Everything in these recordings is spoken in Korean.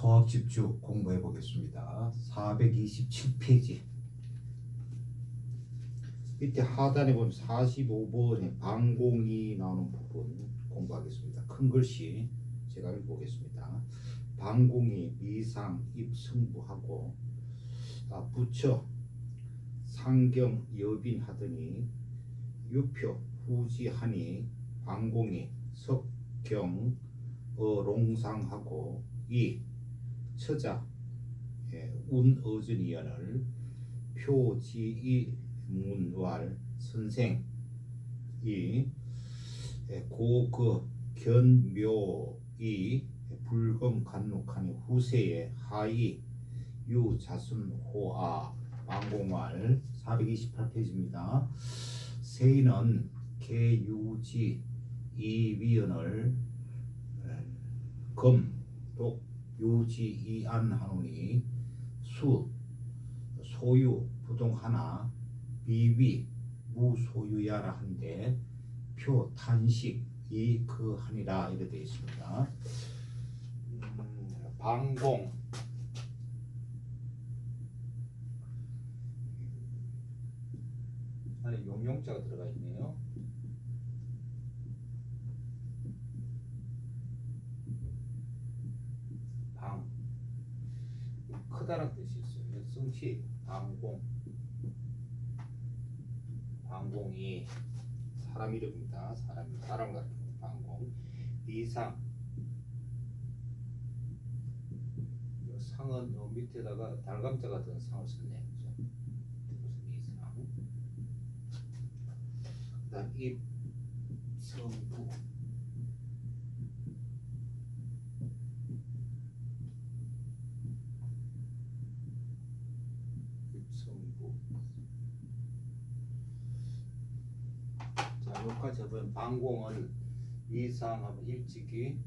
서학 집주 공부해 보겠습니다. 427페이지. 이때 하단에 보면 45번에 방공이 나오는 부분 공부하겠습니다. 큰 글씨 제가 읽어보겠습니다. 방공이 미상 입승부하고 아, 부처 상경 여빈 하더니 유표 후지하니 방공이 석경 어롱상하고 이 처자 예, 운어준이연을 표지이 문왈 선생이 예, 고그 견묘이 불금 간록하니 후세의 하이 유자순호아 망공왈 428페이지입니다. 세인은 개유지 이위연을 금, 독, 유지, 이안 하노니 수, 소유, 부동 하나, 비위, 무소유야라 한데 표, 탄식, 이, 그 하니라 이렇게 되어 있습니다. 음, 방공 안에 용용자가 들어가 있네요. 방 크다는 뜻이 있어요. 성치 방공 방공이 사람 이름입니다. 사람 사람 같은 방공 이상 이 상은 요 밑에다가 달감자 같은 상을 썼네요. 그죠? 무슨 이상 그 다음 입 성부 자 방공은 이상하면 일찍이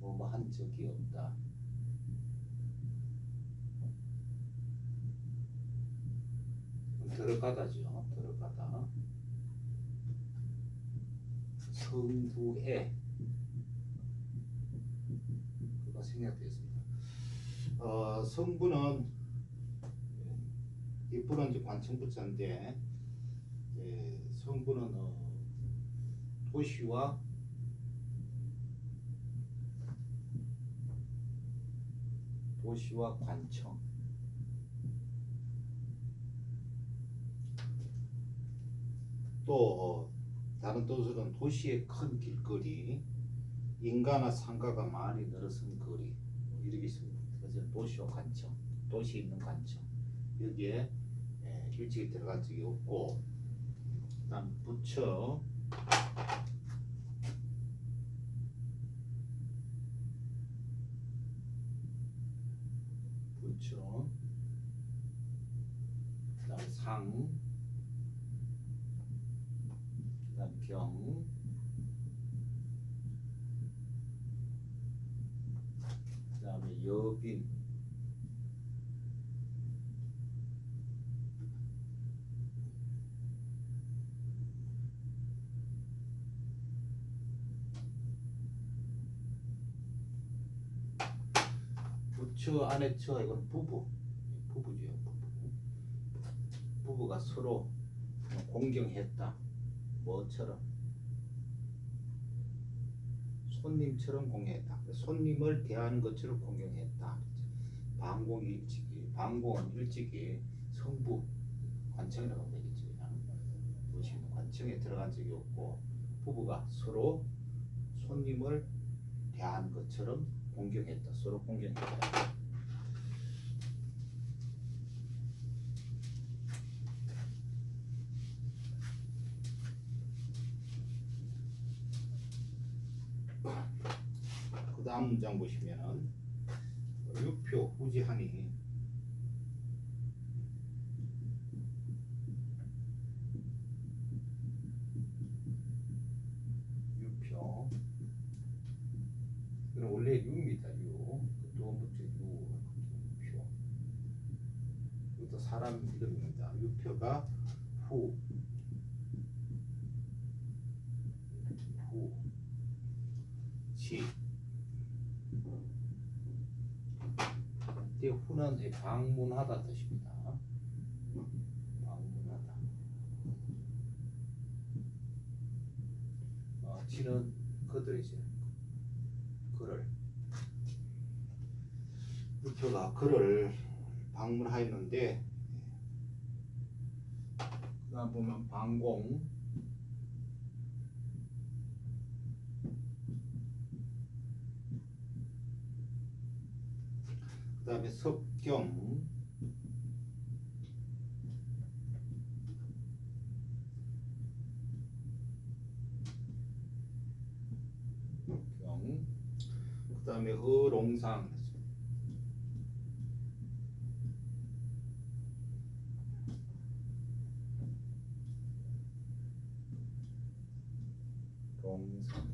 뭐뭐 한 적이 없다. 들어가다죠. 들어가다. 성부에 그가 생략되었습니다. 어, 성부는 이제 관청부자인데 예, 성부는 어, 도시와 도시와 관청 또 어, 다른 뜻으로는 도시의 큰 길거리 인가나 상가가 많이 늘어선 거리 뭐 이렇게 있습니다. 그래서 도시와 관청 도시에 있는 관청 여기에 예, 일찍이 들어간 적이 없고 그다음 부처 부처 그다음 상. 그다음 경 그다음에 여빈 부처 아내 처 이건 부부. 부부죠. 부부 부부가 서로 공경했다. 뭐처럼? 손님처럼 공경했다. 손님을 대하는 것처럼 공경했다. 방공 일찍이 방공은 일찍이 성부 관청이라고 되겠죠 그냥. 도시 관청에 들어간 적이 없고 부부가 서로 손님을 대한 것처럼 공경했다. 서로 공경했다. 그 다음 문장 보시면은 유표 후지하니 유표 이건 원래 유입니다. 유. 두 번째 유. 표. 이것도 사람 이름입니다. 유표가 후. 후. 지. 이 방문하다 뜻입니다. 방문하다. 어, 지는 그들이지. 그를 우표가 그를 방문하였는데 그다음 보면 방공 그다음에 섭경 그다음에 어롱상. 롱상.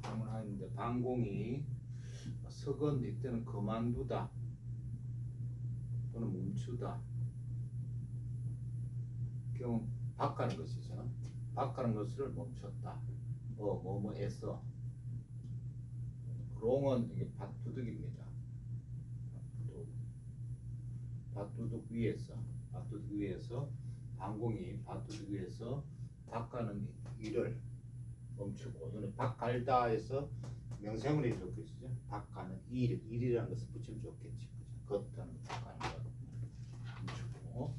방문하는데 방공이 석은 이때는 그만두다. 또는 멈추다. 경우 바가는 것이죠. 바가는 것을 멈췄다. 어 뭐뭐에서 롱은 이게 밭두둑입니다 밭두둑 밭두둑 위에서 밭두둑 위에서 방공이 밭두둑 위에서 바가는 일을 멈추고 이거는 박갈다에서 명사문이 좋겠죠. 박가는 일, 일이라는 것을 붙이면 좋겠지. 그죠? 걷다는 박가는 것 멈추고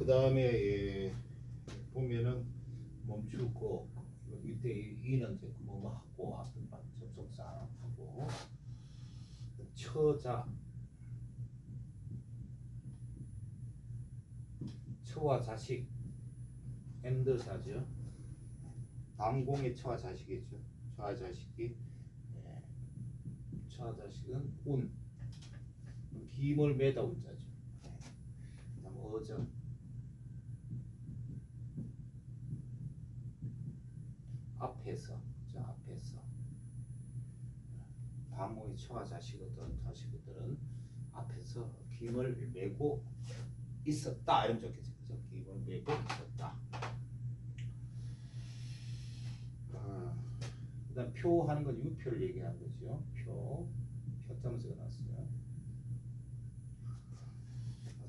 그 다음에 예, 보면은 멈추고 이때 이- 이는 이제 뭐뭐 하고 앞에 접속사 하고. 처자. 처와 자식. 엔드사죠. 남공의 처와 자식이죠. 처와 자식이. 예. 처와 자식은 운. 김을 매다 운자죠. 예. 어정 앞에서 저 앞에서. 방공의 처와 자식이든 자식들은 앞에서 김을 메고 있었다. 이러면 좋겠지 그죠? 김을 메고 있었다. 아, 그다음 표 하는 건 유표를 얘기하는 거죠. 표. 표점 적어놨어요.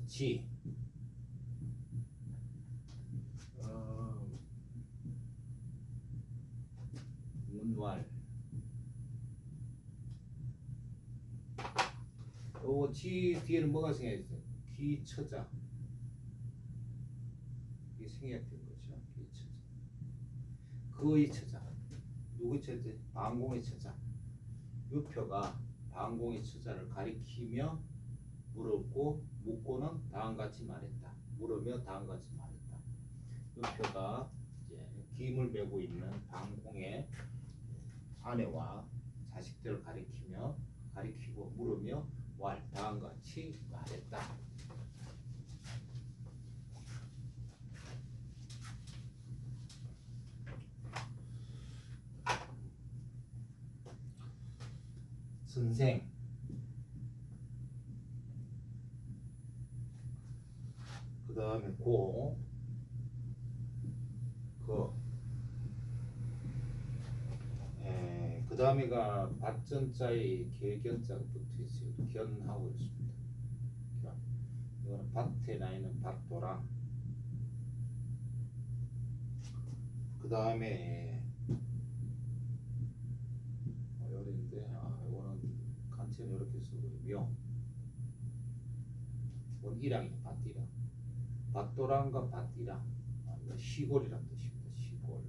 지 어, 문왈 요거 지 뒤에는 뭐가 생겨 있어요? 기처자. 이게 생략된 거죠. 기처자. 그의 처자. 누구 처자? 방공의 처자. 유표가 방공의 처자를 가리키며 물었고 묻고는 다음같이 말했다. 물으며 다음같이 말했다. 유표가 이제 김을 메고 있는 방공의 아내와 자식들을 가리키며 가리키고 물으며 왈 다음같이 말했다. 선생 그 다음에 고 그, 에, 그 다음에가 밭전자의 개견자가 붙어 있어요. 견하고 있습니다. 견. 이거는 밭에 나 있는 밭도랑. 그 다음에 어, 어려운데 아 이거는 간체는 이렇게 쓰고 명. 이건 이랑이 밭이랑. 밭도랑과 밭이랑. 아, 시골이란 뜻입니다. 시골.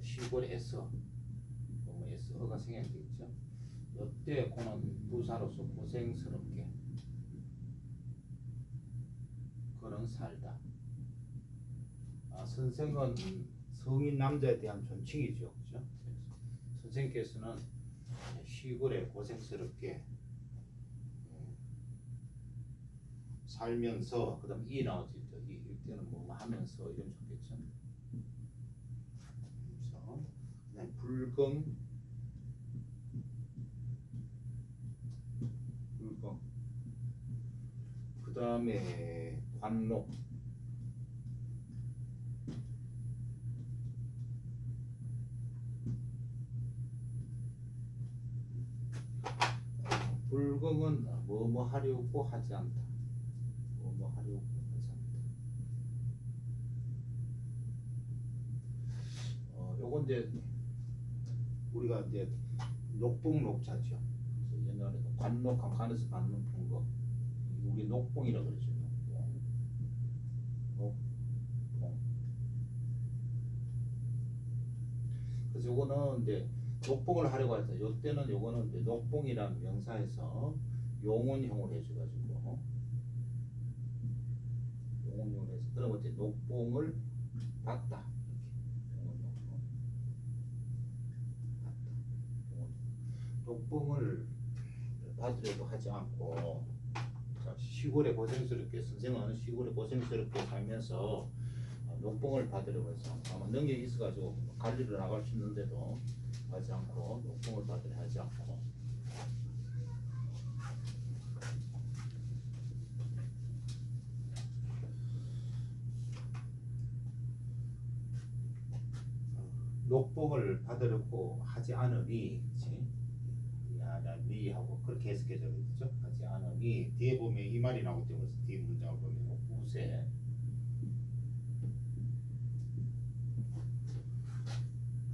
시골에서 어가 생략되겠죠. 이때 그는 부사로서 고생스럽게 그는 살다. 아, 선생은 성인 남자에 대한 존칭이죠, 그죠? 선생께서는 시골에 고생스럽게 음, 살면서 그다음 이 나오지 또 이, 이때는 뭐 하면서 이러면 좋겠죠. 그래서 불금 그다음에 관록 불공은 뭐뭐 하려고 하지 않다. 뭐뭐 하려고 하지 않다. 어, 요건 이제 우리가 이제 녹봉 녹차죠. 그래서 옛날에 관록 관에서 받는 풍거. 우리 녹봉이라 그러죠. 그래서 요거는 이제 녹봉을 하려고 해서 요때는 요거는 이제 녹봉이라는 명사에서 용언형을 해줘가지고 용언형을 해서 그러면 이제 녹봉을 용언형. 녹봉을 받으려고 하지 않고 자, 시골에 고생스럽게 선생은 시골에 고생스럽게 살면서 어, 녹봉을 받으려고 해서 아마 능력이 있어가지고 관리를 나갈 수 있는데도 하지 않고 녹봉을 받으려 하지 않고 녹봉을 받으려고 하지 않으니 그치? 야나니 하고 그렇게 해석해져 있죠. 하지 않으니 뒤에 보면 이 말이 나오기 때문에 뒤에 문장을 보면 우세.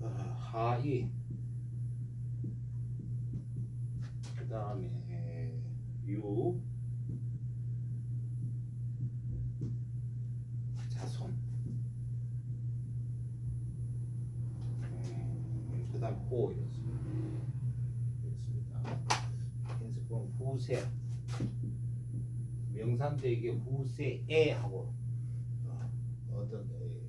어, 하이. 그 다음에 유. 자손. 음, 그 다음 호 이렇습니다 이렇습니다 그래서 보면 후세 명산대에게 후세에 하고 어, 어떤 에,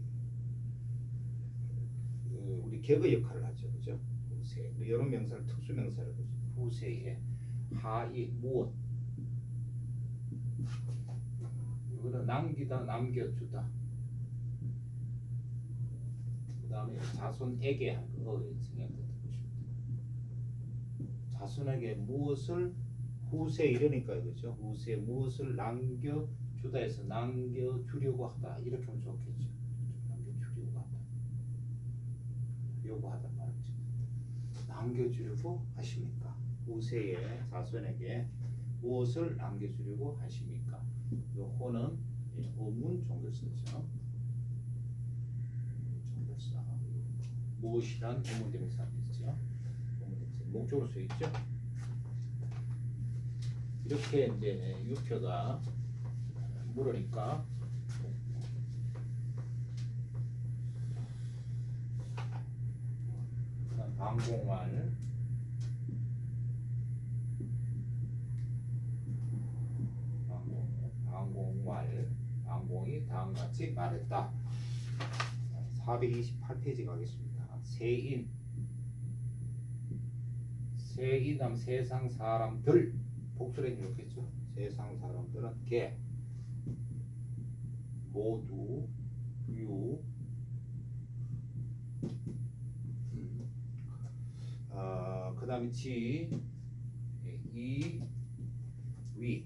그 우리 격의 역할을 하죠, 그죠? 후세. 여러 명사를 특수 명사를 보죠. 후세에 하이 무엇. 이거는 남기다, 남겨주다. 그 다음에 자손에게 한 거, 생각해 보십니다. 자손에게 무엇을 후세 이러니까 그죠? 후세 무엇을 남겨주다 해서 남겨주려고 하다 이렇게 하면 좋겠죠. 남겨주려고 하다. 요구하단 말이죠. 남겨주려고 하십니까? 후세의 자손에게 무엇을 남겨주려고 하십니까? 요 호는 예, 의문 종결사죠. 종결사. 무엇이란 있죠. 의문대명사. 목적으로 쓰여 있죠. 이렇게 이제 유표가 물으니까. 그다음 방공말 방공 방공말 방공이 다음같이 말했다. 428페이지 가겠습니다. 세인. 세인함 세상 사람들 복수를 이렇겠죠. 세상 사람들은 개 모두 유 어, 그 다음에 지, 이, 위.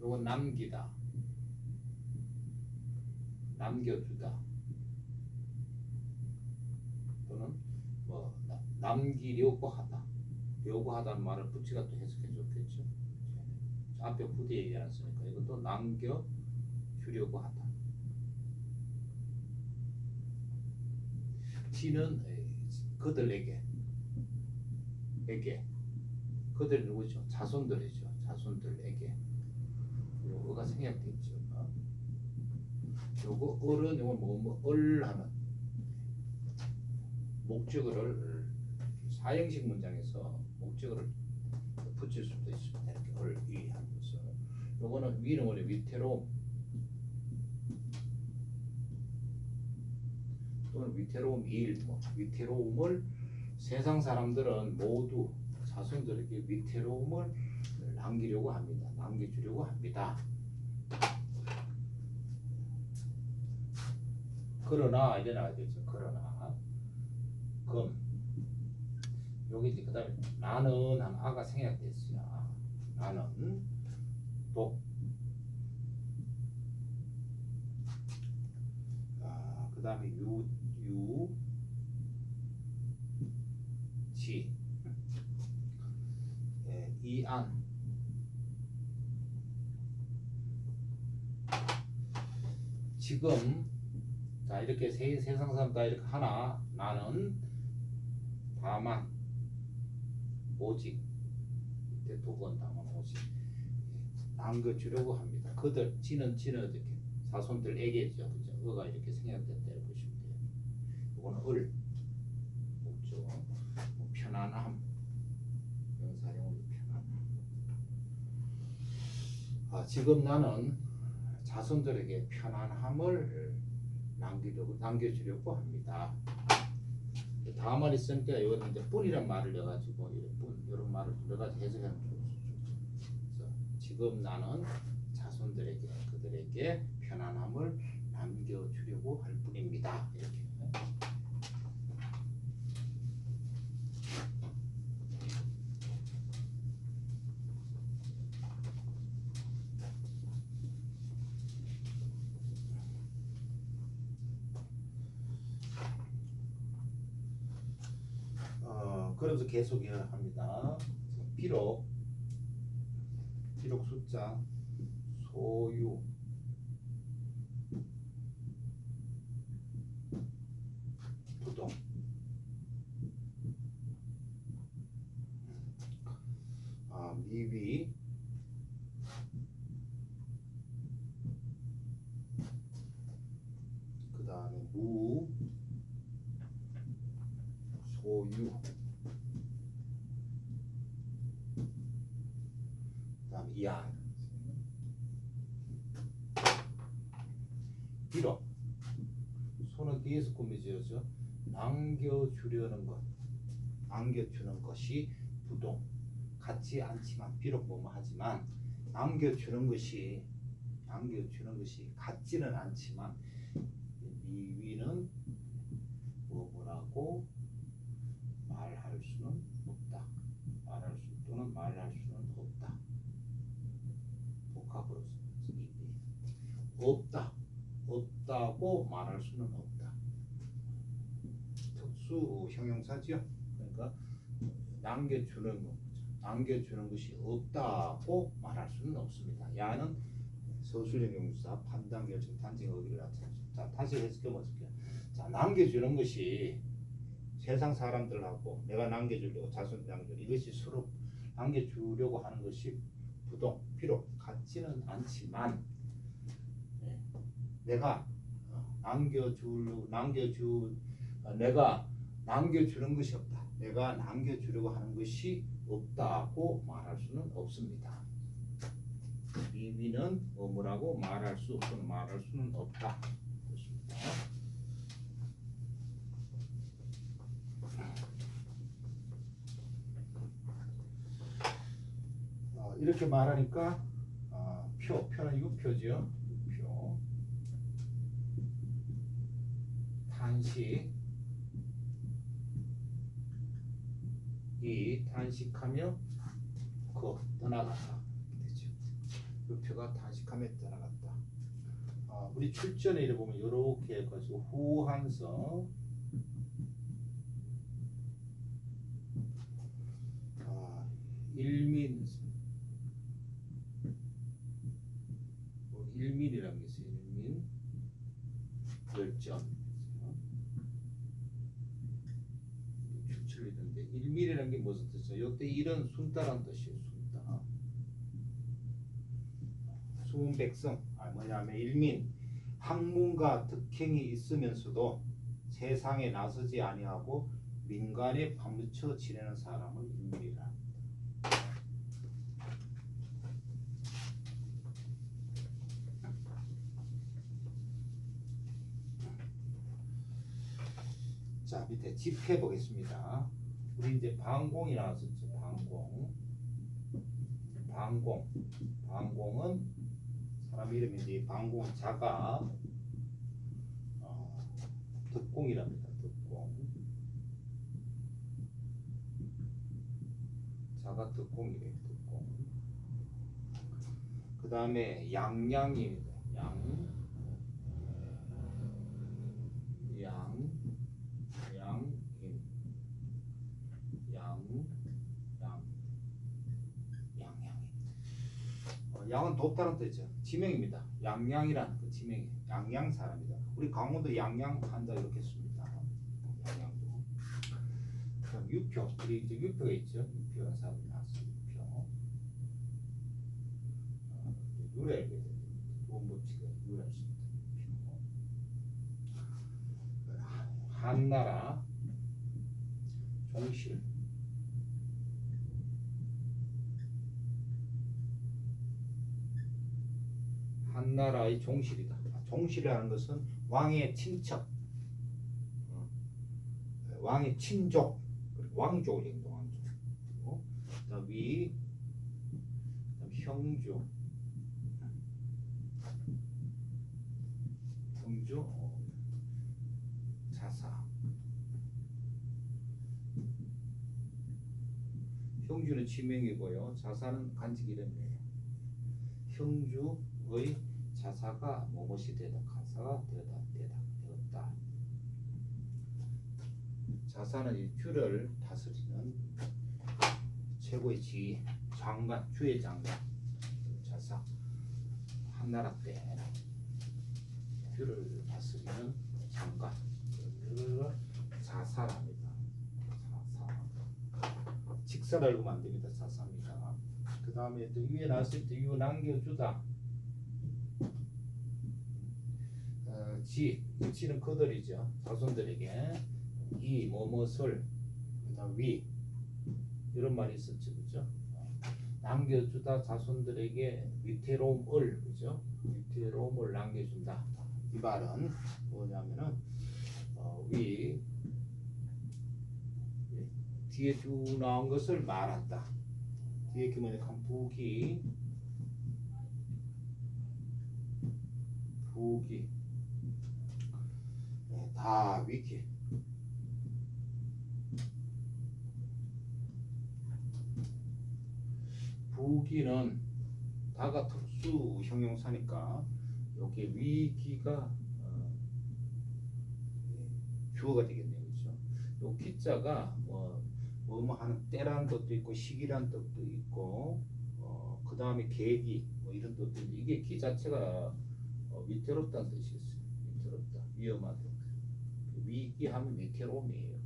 요건 남기다. 남겨주다. 또는 뭐 나- 남기려고 하다. 요구하다는 말을 붙이가 또 해석해 줬겠죠. 앞에 부대 얘기 안 쓰니까 이것도 남겨 주려고 하다. 지는 그들에게 에게 그들 누구죠? 자손들이죠. 자손들에게 요거가. 어? 요거 을은 요거 뭐뭐을 하는 목적어를 사형식 문장에서 목적어를 붙일 수도 있습니다. 이렇게 을 위한 것을 요거는 위는 원래 위태로움 또는 위태로움 일, 뭐 위태로움을 세상 사람들은 모두 자손들에게 위태로움을 남기려고 합니다. 남겨주려고 합니다. 그러나 나와야 되죠. 그러나 금 여기 이제 그다음에 나는 한 아가 생략됐어요. 나는 독 아, 그 다음에 유, 유, 지. 안. 지금 자 이렇게 세, 세상 사람 다 이렇게 하나 나는 다만 오직 이때 두번 다만 오직 남겨주려고 합니다. 그들 지는 지는 어떻게 사손들에게죠, 그죠? 어가 이렇게 생략된다고 보시면 돼요. 이거는 을 목적 뭐 편안함 명사용으로 편안함. 아 지금 나는 자손들에게 편안함을 남기려고 남겨주려고 합니다. 다음 말 있으니까 이거는 이제 뿐이란 말을 넣어가지고 이런 뿐 이런 말을 넣어가지고 해석하면 좋죠. 지금 나는 자손들에게 그들에게 편안함을 남겨주려고 할 뿐입니다. 이렇게. 어, 그러면서 계속 합니다. 비록 비록 숫자 소유. 부동. 아, 미위 그 다음에 무 소유 그다음 이안 비록 손은 뒤에서 꾸며지어서 남겨주려는 것 남겨주는 것이 부동 같지 않지만 비록 뭐뭐 하지만 남겨주는 것이 남겨주는 것이 같지는 않지만 미위는 뭐 뭐라고 말할 수는 없다. 말할 수 또는 말할 수는 없다. 복합으로 없다. 없다고 말할 수는 없다. 특수 형용사지요. 그러니까 남겨주는 거, 남겨주는 것이 없다고 말할 수는 없습니다. 야는 서술형 용사 판단 결정 단정 어기를 나타내죠. 자 다시 해석해 볼게요. 자 남겨주는 것이 세상 사람들하고 내가 남겨주려고 자손 남겨 이것이 서로 남겨주려고 하는 것이 부동 비록 같지는 않지만 네, 내가 어, 남겨주 남겨주 어, 내가 남겨주는 것이 없다. 내가 남겨주려고 하는 것이 없다고 말할 수는 없습니다. 미미는 뭐뭐라고 말할 수 없거나 말할 수는 없다. 어, 이렇게 말하니까 어, 표, 표는 유표죠. 유표. 탄식. 이 탄식하며 그 떠나갔다. 되죠. 유표가 탄식하며 떠나갔다. 어, 우리 출전에 이래 보면 이렇게 해가지고 후한서 아, 일민 뭐 일민이라는 게 있어요. 일민 열전 추출이던데 일민이라는 뜻이에요? 이때 이런 순따란 뜻이에요. 순따 수은 백성 아 뭐냐면 일민 학문과 득행이 있으면서도 세상에 나서지 아니하고 민간에 파묻혀 지내는 사람을 일민이라. 자 밑에 집해 보겠습니다. 우리 이제 방공이 나왔었죠. 방공. 방공. 방공은 사람 이름인데 방공은 자가 어, 득공이랍니다. 득공. 자가 득공이래요. 득공. 그 다음에 양양입니다. 양. 양. 양은 돕다는 뜻이죠. 지명입니다. 양양이라는 그 지명이 양양 사람이다. 우리 강원도 양양 한다 이렇게 씁니다. 양양도. 그럼 유표 우리 이제 유표가 있죠. 유표라는 사람이 나왔어. 유표. 어, 유래 원법칙에 유래했습니다. 유표. 한나라 종실 한나라의 종실이다. 아, 종실이라는 것은 왕의 친척, 어, 왕의 친족, 왕족을 얘기합니다. 왕족. 위, 형주, 형주, 어, 자사. 형주는 지명이고요. 자사는 간직 이름이에요. 형주의 자사가 무엇이 되다 가사가 되다 되다 되었다. 자사는 이 주를 다스리는 최고의 지 장관 주의 장관 자사 한나라 때 주를 다스리는 장관 그를 자사랍니다. 자사 직사를 안 됩니다. 자사입니다. 그 다음에 또 위에 나왔을 때 이거 남겨주다. 어, 지, 지는 그들이죠. 자손들에게 이 그다음 위 이런 말이 있었죠, 그죠? 어, 남겨주다 자손들에게 위태로움을 그죠? 위태로움을 남겨준다. 이 말은 뭐냐면은 어, 위 예, 뒤에 쭉 나온 것을 말한다. 뒤에 간 부기 부기 네, 다 위키 부기는 다가 특수 형용사니까 여기 위기가 어, 예, 주어가 되겠네요, 그렇죠? 요 기자가 뭐 뭐뭐 하는 때라는 뜻도 있고 시기라는 뜻도 있고 어, 그 다음에 계기 뭐 이런 뜻도 이게 기 자체가 어, 위태롭다는 뜻이겠어요. 위태롭다, 위험하다. 위기하면 위태로움이에요.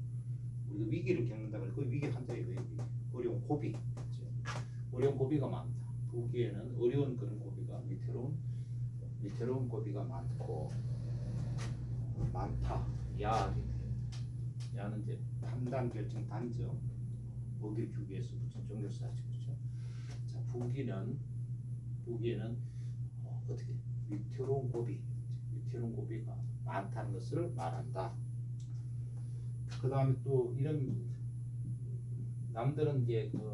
우리가 위기를 겪는다 그래 그 위기. 위기. 어려운 고비. 그렇죠? 어려운 고비가 많다. 보기에는 어려운 그런 고비가 위태로운 위태로운 고비가 많고 많다. 야 야는 이제 판단 결정 단정 주기 위해서 붙인 종교사지 그렇죠. 자 부기는 부기에는 어, 어떻게 위태로운 고비 위태로운 고비가 많다는 것을 말한다. 그 다음에 또 이런 남들은 이제 그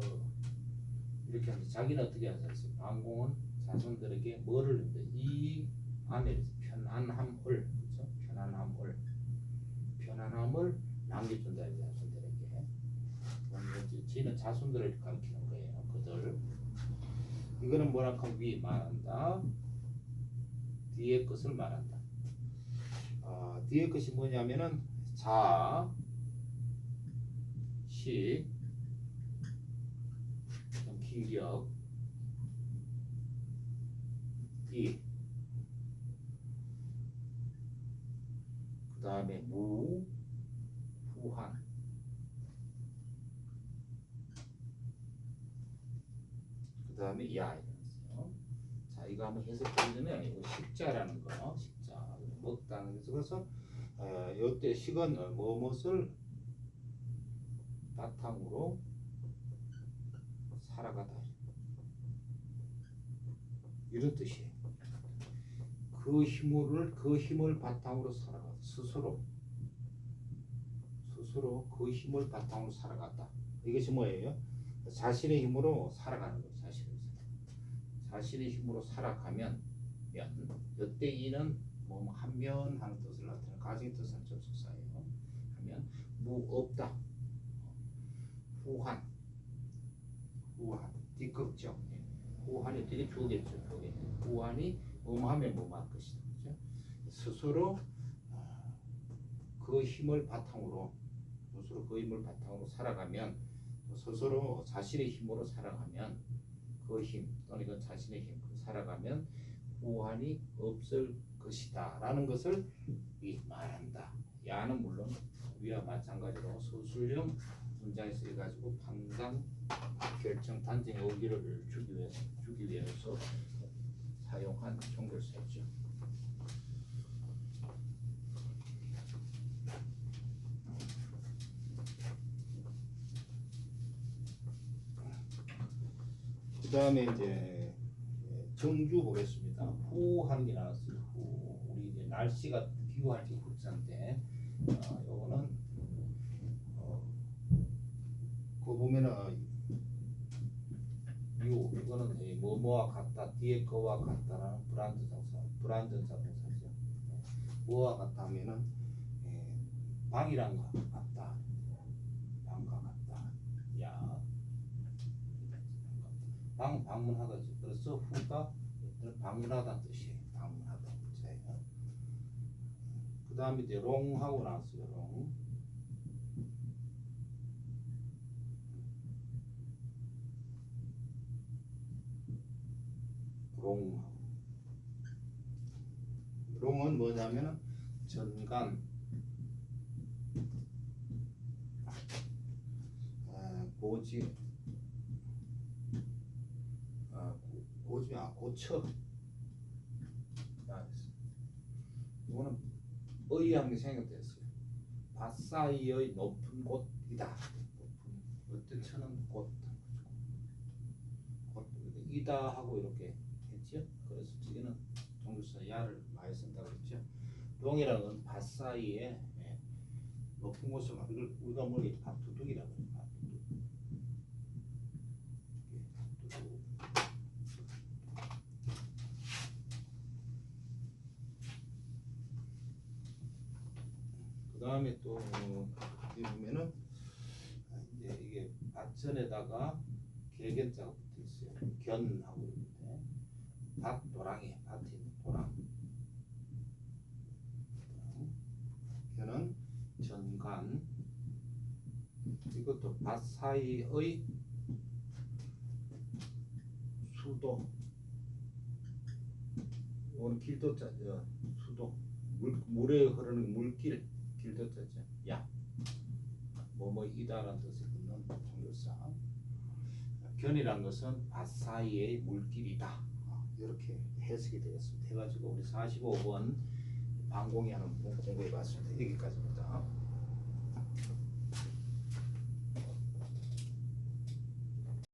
이렇게 하면서 자기는 어떻게 하겠어요? 방공은 자손들에게 뭐를 이 안에 편안함을 그렇죠? 편안함을 편안함을 남겨준다 이 자손들에게 지는 자손들을 가리키는 거예요. 그들 이거는 하면 위 말한다. 뒤에 것을 말한다. 아, 뒤에 것이 뭐냐면은 자, 시, 그다음 기력, 이, 그 다음에 무, 후한, 그 다음에 야 이랬어요. 자 이거 한번 전에 이거 식자라는 거, 식자. 먹다는 것에서 그래서 어, 이때 식은 어, 무엇을 바탕으로 살아가다 이런 뜻이에요. 그 힘을 그 힘을 바탕으로 살아가 스스로 스스로 그 힘을 바탕으로 살아갔다. 이것이 뭐예요? 자신의 힘으로 살아가는 거예요. 자신의 힘. 자신의 힘으로 살아가면 면 이때 이는 뭐 한면 하는 뜻을 나타내는 가정의 뜻은 접속사예요. 하면 무 없다. 후한 후한 뒤급적 예. 후한이 되게 좋겠죠. 좋게 후한이 뭐하면 뭐할 것이다. 그죠? 스스로 아, 그 힘을 바탕으로 스스로 그 힘을 바탕으로 살아가면 또 스스로 자신의 힘으로 살아가면 그 힘 또는 이건 자신의 힘, 그 살아가면 후환이 없을 것이다 라는 것을 이 말한다. 야는 물론 위와 마찬가지로 서술형 문장에 쓰여 가지고 판단, 결정, 단정, 의기를 주기 위해서 주기 위해서 사용한 종결사죠. 그 다음에 이제 정주 보겠습니다. 후 하는 게 나왔어요. 후 우리 이제 날씨가 때 후자인데 어, 요거는 어, 그 보면은 유 이거는 이 뭐뭐와 같다 뒤에 거와 같다라는 불안전사 불안전사 동사죠. 네. 뭐와 같다 하면은 예, 방이란 거 같다. 방과 같다. 야 방 방문하다죠. 그래서 후가 방문하다는 뜻이에요. 방문하다. 그 다음에 이제 롱하고 나왔어요. 롱. 롱. 롱은 뭐냐면은 전간 아, 고지 아, 고- 고지 아 고처 아, 이거는 의의한 게 생각됐어요. 밭사이의 높은 곳이다. 높은 어떤 처는 곳, 곳 이다 하고 이렇게 종주사 야를 많이 쓴다고 했죠. 롱이라는 건 밭 사이에 예, 높은 곳을 막 이걸 우리가 뭐 이게 밭두둑이라고 해요. 그 다음에 또 어디 보면은 아, 이제 이게 밭전에다가 개견자가 붙어 있어요. 견하고 있는데 밭 도랑이 밭에 도랑. 견은 전간 이것도 밭 사이의 수도 오늘 길도자 어, 수도 물 물에 흐르는 물길 길도자죠. 야 뭐뭐이다라는 뜻을 붙는 종교사. 견이란 것은 밭 사이의 물길이다. 아, 이렇게 해석이 되었습니다. 해가지고 우리 45번 방공이 하는 공부해 봤습니다. 여기까지입니다.